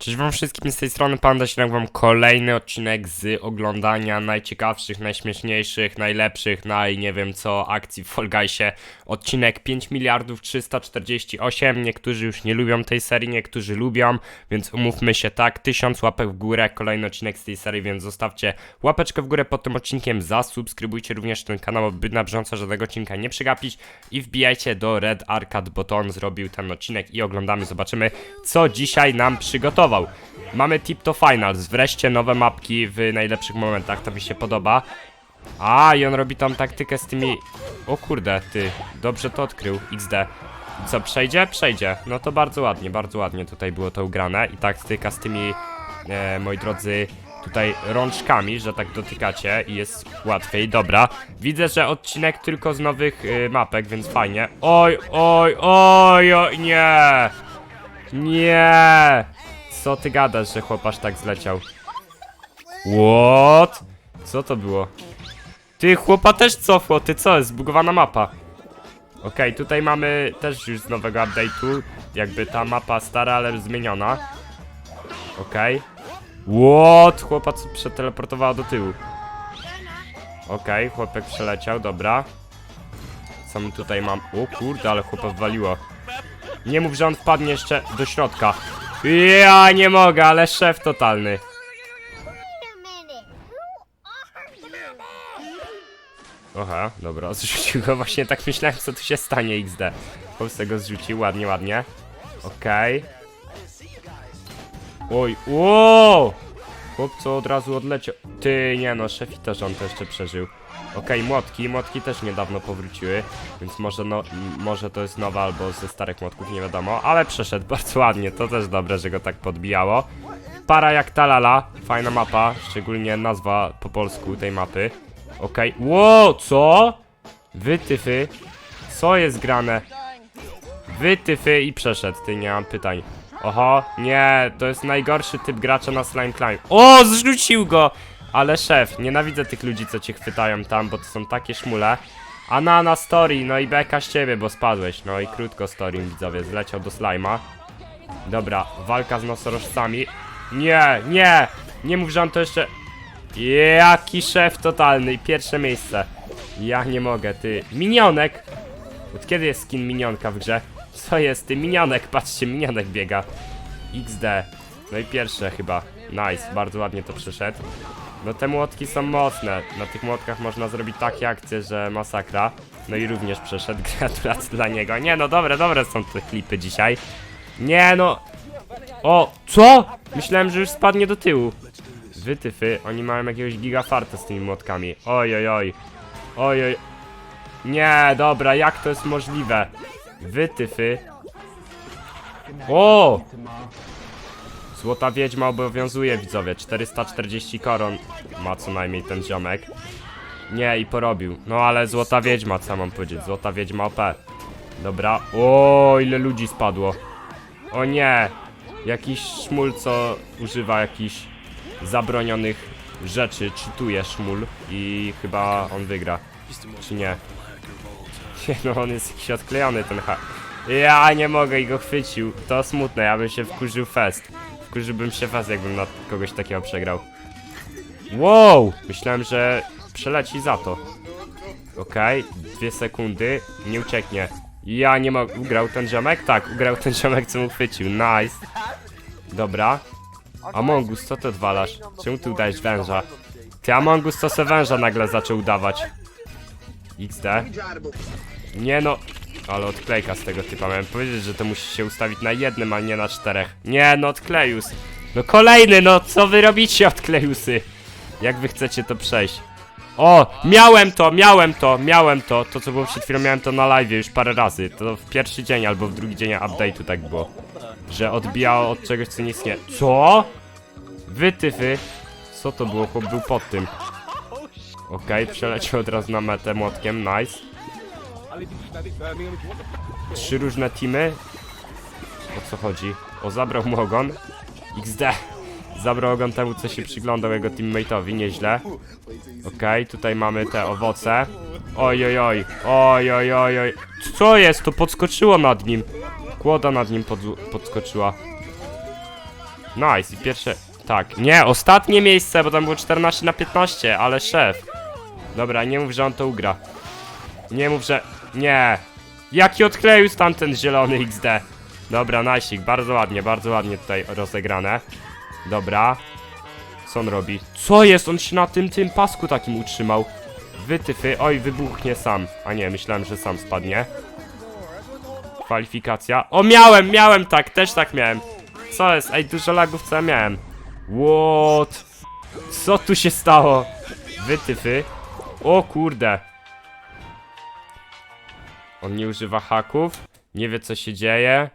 Cześć wam wszystkim z tej strony Panda się wam kolejny odcinek z oglądania najciekawszych, najśmieszniejszych, najlepszych, naj nie wiem co akcji w Fall Guysie. Odcinek 5 miliardów 348, niektórzy już nie lubią tej serii, niektórzy lubią, więc umówmy się tak, 1000 łapek w górę, kolejny odcinek z tej serii, więc zostawcie łapeczkę w górę pod tym odcinkiem, zasubskrybujcie również ten kanał, aby na bieżąco żadnego odcinka nie przegapić i wbijajcie do Red Arcade, bo to on zrobił ten odcinek i oglądamy, zobaczymy co dzisiaj nam przygotował. Mamy Tip to Finals, wreszcie nowe mapki w najlepszych momentach, to mi się podoba. A, i on robi tam taktykę z tymi... O kurde, ty, dobrze to odkrył, XD. Co, przejdzie? Przejdzie. No to bardzo ładnie, bardzo ładnie tutaj było to ugrane. I taktyka z tymi, e, moi drodzy, tutaj rączkami, że tak dotykacie i jest łatwiej. Dobra, widzę, że odcinek tylko z nowych y, mapek, więc fajnie. Oj, oj, oj, oj, nie! Nie! Co ty gadasz, że chłopasz tak zleciał? What? Co to było? Ty, chłopa też cofło, ty co? Zbugowana mapa. Okej, tutaj mamy też już z nowego update'u, jakby ta mapa stara, ale zmieniona. Okej. What? Chłopa przeteleportowała do tyłu. Okej, chłopek przeleciał, dobra. Co tutaj mam? O kurde, ale chłopa waliło. Nie mów, że on wpadnie jeszcze do środka. Ja nie mogę, ale szef totalny. Wait a minute. Who are you? Aha, dobra, zrzucił go właśnie tak myślałem co tu się stanie XD. Polsce go zrzucił, ładnie, ładnie. Okej. Oj, ło! Chłopco od razu odleciał. Ty, nie no, szefi też on to jeszcze przeżył. Okej, młotki, młotki też niedawno powróciły, więc może no, może to jest nowa albo ze starych młotków, nie wiadomo, ale przeszedł bardzo ładnie, to też dobre, że go tak podbijało. Para jak talala, fajna mapa, szczególnie nazwa po polsku tej mapy. Okej, wow, co? Wytyfy, co jest grane? Wytyfy i przeszedł, ty nie mam pytań. Oho, nie, to jest najgorszy typ gracza na Slime Climb. O, zrzucił go! Ale szef, nienawidzę tych ludzi, co cię chwytają tam, bo to są takie szmule. A na na story, no i beka z ciebie, bo spadłeś. No i krótko story, widzowie, zleciał do slajma. Dobra, walka z nosorożcami. Nie, nie! Nie mów, że on to jeszcze... Jaki szef totalny, pierwsze miejsce. Ja nie mogę, ty. Minionek! Od kiedy jest skin minionka w grze? Co jest ty? Minionek, patrzcie, minionek biega. XD. No i pierwsze chyba. Nice, bardzo ładnie to przyszedł. No te młotki są mocne. Na tych młotkach można zrobić takie akcje, że masakra. No i również przeszedł. Gratulacje dla niego. Nie no, dobre, dobre są te klipy dzisiaj. Nie no. O, co? Myślałem, że już spadnie do tyłu. Wytyfy, oni mają jakiegoś gigafarta z tymi młotkami. Oj, oj, oj. Oj, oj. Nie, dobra, jak to jest możliwe? Wytyfy. O! Złota Wiedźma obowiązuje, widzowie. 440 koron ma co najmniej ten ziomek. Nie, i porobił. No ale Złota Wiedźma, co mam powiedzieć? Złota Wiedźma OP. Dobra. O, ile ludzi spadło. O nie! Jakiś szmul, co używa jakichś zabronionych rzeczy, czytuje szmul i chyba on wygra. Czy nie? Nie no, on jest jakiś odklejony ten ha... Ja nie mogę i go chwycił. To smutne, ja bym się wkurzył fest. Wkurzyłbym się fest, jakbym na kogoś takiego przegrał. Wow! Myślałem, że przeleci za to. Okej, dwie sekundy, nie ucieknie. Ja nie mogę. Ugrał ten ziomek? Tak, ugrał ten ziomek, co mu chwycił. Nice. Dobra. Amongus, co ty odwalasz? Czemu tu dajesz węża? Ty Amongus to se węża nagle zaczął udawać. XD. Nie no. Ale odklejka z tego typa. Miałem powiedzieć, że to musi się ustawić na jednym, a nie na czterech. Nie no, odklejus. No kolejny, no co wy robicie odklejusy? Jak wy chcecie to przejść? O, miałem to, miałem to, miałem to. To co było przed chwilą, miałem to na live już parę razy. To w pierwszy dzień albo w drugi dzień update'u tak było. Że odbijało od czegoś, co nie istnieje. Co? Wytyfy. Co to było? Chłop był pod tym. Okej, przeleciał od razu na metę młotkiem, nice. Trzy różne teamy. O co chodzi? O, zabrał mu ogon. XD. Zabrał ogon temu, co się przyglądał jego teammate'owi, nieźle. Okej, tutaj mamy te owoce. Oj, oj, oj, oj, oj, oj, oj. Co jest? To podskoczyło nad nim. Kłoda nad nim podzu- podskoczyła. Nice, i pierwsze... Tak, nie, ostatnie miejsce, bo tam było 14 na 15, ale szef. Dobra, nie mów, że on to ugra. Nie mów, że... Nie. Jaki odkleił tamten zielony XD. Dobra, najsik, bardzo ładnie, bardzo ładnie tutaj rozegrane. Dobra. Co on robi? Co jest? On się na tym, tym pasku takim utrzymał. Wytyfy, oj, wybuchnie sam. A nie, myślałem, że sam spadnie. Kwalifikacja. O, miałem, miałem tak, też tak miałem. Co jest? Ej, dużo lagów, co ja miałem. What? Co tu się stało? Wytyfy. O kurde. On nie używa haków, nie wie co się dzieje,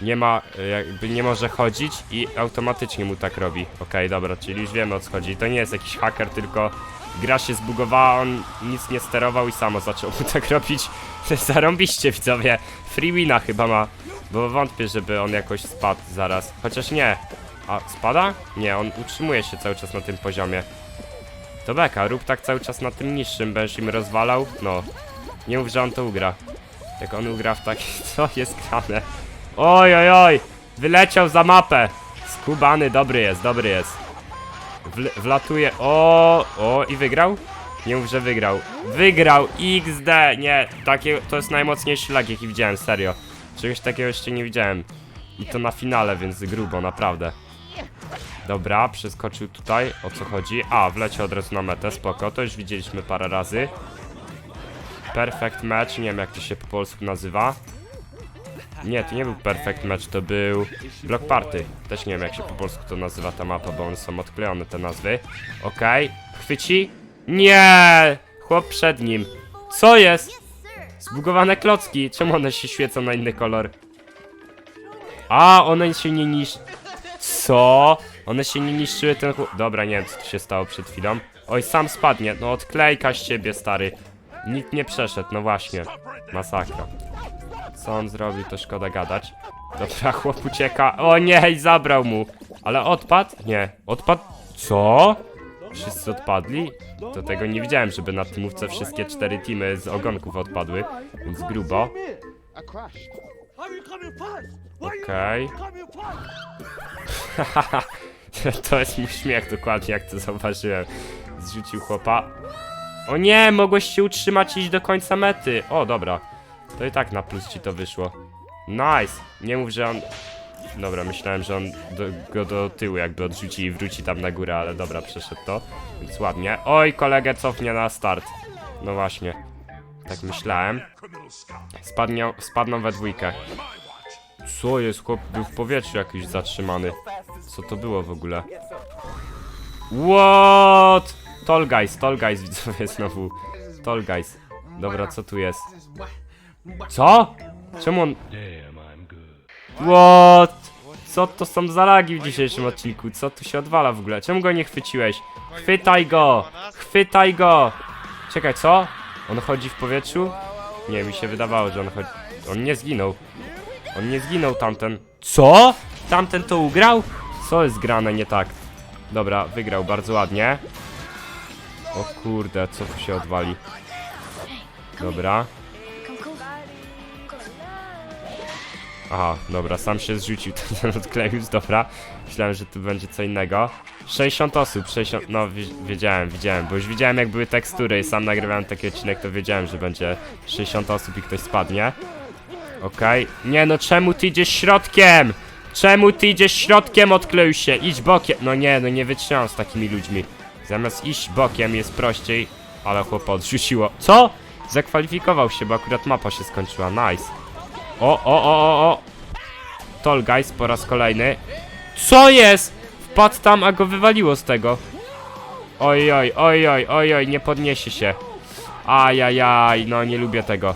nie ma, e, jakby nie może chodzić i automatycznie mu tak robi. Okej, dobra, czyli już wiemy o co chodzi. To nie jest jakiś haker, tylko gra się zbugowała, on nic nie sterował i samo zaczął mu tak robić. Zarąbiście widzowie. Free wina chyba ma, bo wątpię, żeby on jakoś spadł zaraz. Chociaż nie. A spada? Nie, on utrzymuje się cały czas na tym poziomie. To beka, rób tak cały czas na tym niższym, będziesz im rozwalał. No, nie mów, że on to ugra. Jak on ugra w taki... Co jest grane? Oj, oj, oj! Wyleciał za mapę! Skubany, dobry jest, dobry jest. Wl wlatuje... O, o, i wygrał? Nie mów, że wygrał. Wygrał! XD! Nie, takie... To jest najmocniejszy lag, jaki widziałem, serio. Czegoś takiego jeszcze nie widziałem. I to na finale, więc grubo, naprawdę. Dobra, przeskoczył tutaj. O co chodzi? A, wleciał od razu na metę, spoko. To już widzieliśmy parę razy. Perfect Match, nie wiem jak to się po polsku nazywa. Nie, to nie był Perfect Match, to był Block Party. Też nie wiem jak się po polsku to nazywa ta mapa, bo one są odklejone te nazwy. Okej, chwyci? Nie! Chłop przed nim. Co jest? Zbugowane klocki. Czemu one się świecą na inny kolor? A, one się nie niszczą. Co? One się nie niszczyły ten. Dobra, nie wiem co tu się stało przed chwilą. Oj, sam spadnie. No odklejka z ciebie, stary. Nikt nie przeszedł, no właśnie. Masakra. Co on zrobił, to szkoda gadać. Dobra, chłop ucieka. O nie, i zabrał mu. Ale odpadł? Nie. Odpadł? Co? Wszyscy odpadli? Do tego nie widziałem, żeby na tymówce wszystkie cztery teamy z ogonków odpadły. Więc grubo. Okej. fast? to jest mój śmiech dokładnie, jak to zauważyłem. Zrzucił chłopa. O nie, mogłeś się utrzymać i iść do końca mety. O, dobra. To i tak na plus ci to wyszło. Nice. Nie mów, że on... Dobra, myślałem, że on do, go do tyłu jakby odrzuci i wróci tam na górę, ale dobra, przeszedł to. Więc ładnie. Oj, kolegę cofnie na start. No właśnie. Tak myślałem. Spadnią, spadną we dwójkę. Co jest? Chłop był w powietrzu jakiś zatrzymany. Co to było w ogóle? What? Tall guys, tall guys widzowie znowu. Tall guys. Dobra, co tu jest? Co? Czemu on... What? Co to są za lagi w dzisiejszym odcinku? Co tu się odwala w ogóle? Czemu go nie chwyciłeś? Chwytaj go! Chwytaj go! Czekaj, co? On chodzi w powietrzu? Nie, mi się wydawało, że on chodzi... On nie zginął. On nie zginął tamten. Co? Tamten to ugrał? Co jest grane nie tak? Dobra, wygrał bardzo ładnie. O kurde, co tu się odwali? Dobra. Aha, dobra, sam się zrzucił ten odkleił, dobra. Myślałem, że tu będzie co innego. 60 osób, 60, no wi- wiedziałem, widziałem, bo już widziałem jak były tekstury i sam nagrywałem taki odcinek, to wiedziałem, że będzie 60 osób i ktoś spadnie. Okej. Nie no, czemu ty idziesz środkiem? Czemu ty idziesz środkiem, odkleił się? Idź bokiem. No nie, no nie wytrzymam z takimi ludźmi. Zamiast iść bokiem jest prościej, ale chłop odrzuciło. Co? Zakwalifikował się, bo akurat mapa się skończyła. Nice. O, o, o, o, o. Tall guys po raz kolejny. Co jest? Wpadł tam, a go wywaliło z tego. Oj, oj, oj, oj, oj, oj, nie podniesie się. Ajajaj, no nie lubię tego.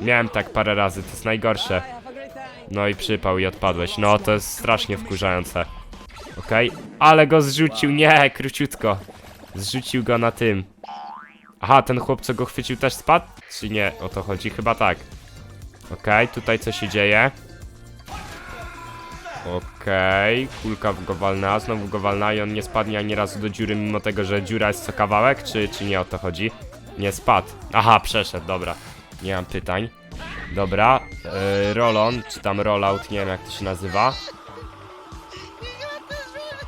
Miałem tak parę razy, to jest najgorsze. No i przypał i odpadłeś. No to jest strasznie wkurzające. Okej, ale go zrzucił, nie, króciutko. Zrzucił go na tym. Aha, ten chłop, co go chwycił, też spadł? Czy nie? O to chodzi? Chyba tak. Okej, tutaj co się dzieje? Okej, kulka w go walna, znowu go walna i on nie spadnie ani razu do dziury, mimo tego, że dziura jest co kawałek, czy, czy nie o to chodzi? Nie spadł. Aha, przeszedł, dobra. Nie mam pytań. Dobra, yy, czy tam rollout, nie wiem jak to się nazywa.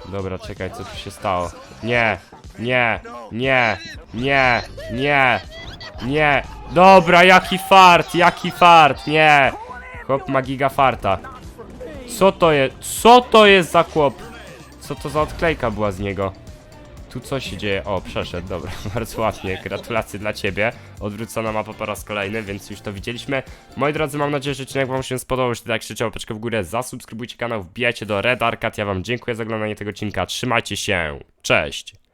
Dobra, czekaj, co tu się stało? Nie, nie, nie, nie, nie, nie. Dobra, jaki fart, jaki fart, nie. Chłop ma giga farta. Co to jest? Co to jest za chłop? Co to za odklejka była z niego? Tu co się dzieje? O, przeszedł, dobra, bardzo ładnie, gratulacje dla ciebie. Odwrócona mapa po raz kolejny, więc już to widzieliśmy. Moi drodzy, mam nadzieję, że odcinek wam się spodobał. Jeśli tak, krzyczę łapeczkę w górę, zasubskrybujcie kanał, wbijajcie do Red Arcade. Ja wam dziękuję za oglądanie tego odcinka, trzymajcie się, cześć!